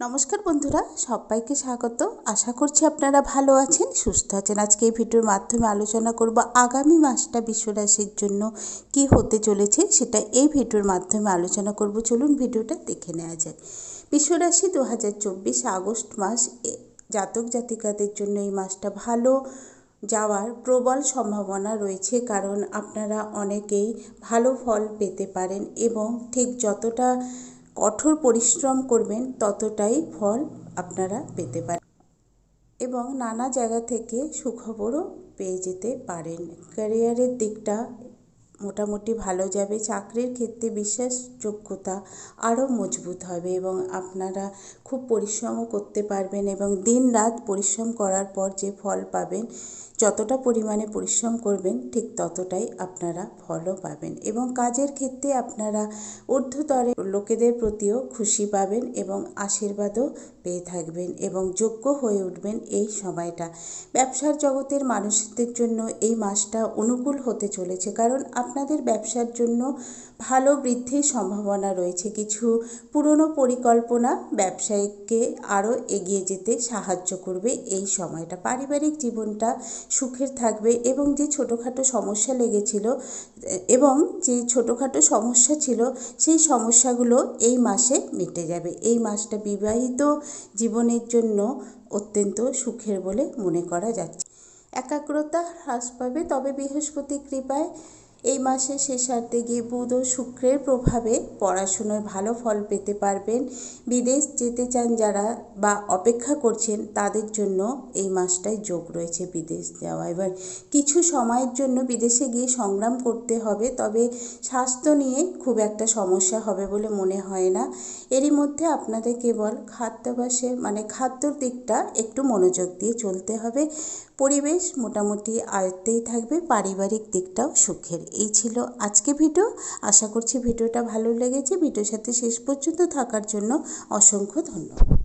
নমস্কার বন্ধুরা, সবাইকে স্বাগত। আশা করছি আপনারা ভালো আছেন, সুস্থ আছেন। আজকে এই ভিডিওর মাধ্যমে আলোচনা করব আগামী মাসটা বিশ্বরাশির জন্য কি হতে চলেছে, সেটা এই ভিডিওর মাধ্যমে আলোচনা করব। চলুন ভিডিওটা দেখে নেওয়া যায় বিশ্বরাশি দু হাজার চব্বিশ আগস্ট মাস জাতক জাতিকাদের জন্য এই মাসটা ভালো যাওয়ার প্রবল সম্ভাবনা রয়েছে, কারণ আপনারা অনেকেই ভালো ফল পেতে পারেন এবং ঠিক যতটা কঠোর পরিশ্রম করবেন, ততটাই ফল আপনারা পেতে পারেন এবং নানা জায়গা থেকে সুখবরও পেয়ে যেতে পারেন। ক্যারিয়ারের দিকটা মোটামুটি ভালো যাবে। চাকরির ক্ষেত্রে বিশ্বাসযোগ্যতা আরও মজবুত হবে এবং আপনারা খুব পরিশ্রমও করতে পারবেন এবং দিন রাত পরিশ্রম করার পর যে ফল পাবেন, যতটা পরিমাণে পরিশ্রম করবেন, ঠিক ততটাই আপনারা ফলও পাবেন এবং কাজের ক্ষেত্রে আপনারা ঊর্ধ্বতরে লোকেদের প্রতিও খুশি পাবেন এবং আশীর্বাদও পেয়ে থাকবেন এবং যোগ্য হয়ে উঠবেন এই সময়টা। ব্যবসার জগতের মানুষদের জন্য এই মাসটা অনুকূল হতে চলেছে কারণ আপনাদের ব্যবসার জন্য ভালো বৃদ্ধির সম্ভাবনা রয়েছে। কিছু পুরনো পরিকল্পনা ব্যবসায়ীকে আরও এগিয়ে যেতে সাহায্য করবে এই সময়টা। পারিবারিক জীবনটা সুখের থাকবে এবং যে ছোটোখাটো সমস্যা লেগেছিল, এবং যে ছোটোখাটো সমস্যা ছিল, সেই সমস্যাগুলো এই মাসে মিটে যাবে। এই মাসটা বিবাহিত জীবনের জন্য অত্যন্ত সুখের বলে মনে করা যাচ্ছে। একাগ্রতা হ্রাস পাবে, তবে বৃহস্পতি কৃপায় এই মাসের শেষার্ধে গিয়ে বুধ ও শুক্রের প্রভাবে পড়াশুনোয় ভালো ফল পেতে পারবেন। বিদেশ যেতে চান যারা বা অপেক্ষা করছেন, তাদের জন্য এই মাসটায় যোগ রয়েছে বিদেশ যাওয়া। এবার কিছু সময়ের জন্য বিদেশে গিয়ে সংগ্রাম করতে হবে, তবে স্বাস্থ্য নিয়ে খুব একটা সমস্যা হবে বলে মনে হয় না। এরই মধ্যে আপনাদের কেবল খাদ্যাভ্যাসে মানে খাদ্যর দিকটা একটু মনোযোগ দিয়ে চলতে হবে। পরিবেশ মোটামুটি আয়ত্তেই থাকবে, পারিবারিক দিকটাও সুখের। এই ছিল আজকে ভিডিও। আশা করছি ভিডিওটা ভালো লেগেছে। ভিডিওর সাথে শেষ পর্যন্ত থাকার জন্য অসংখ্য ধন্যবাদ।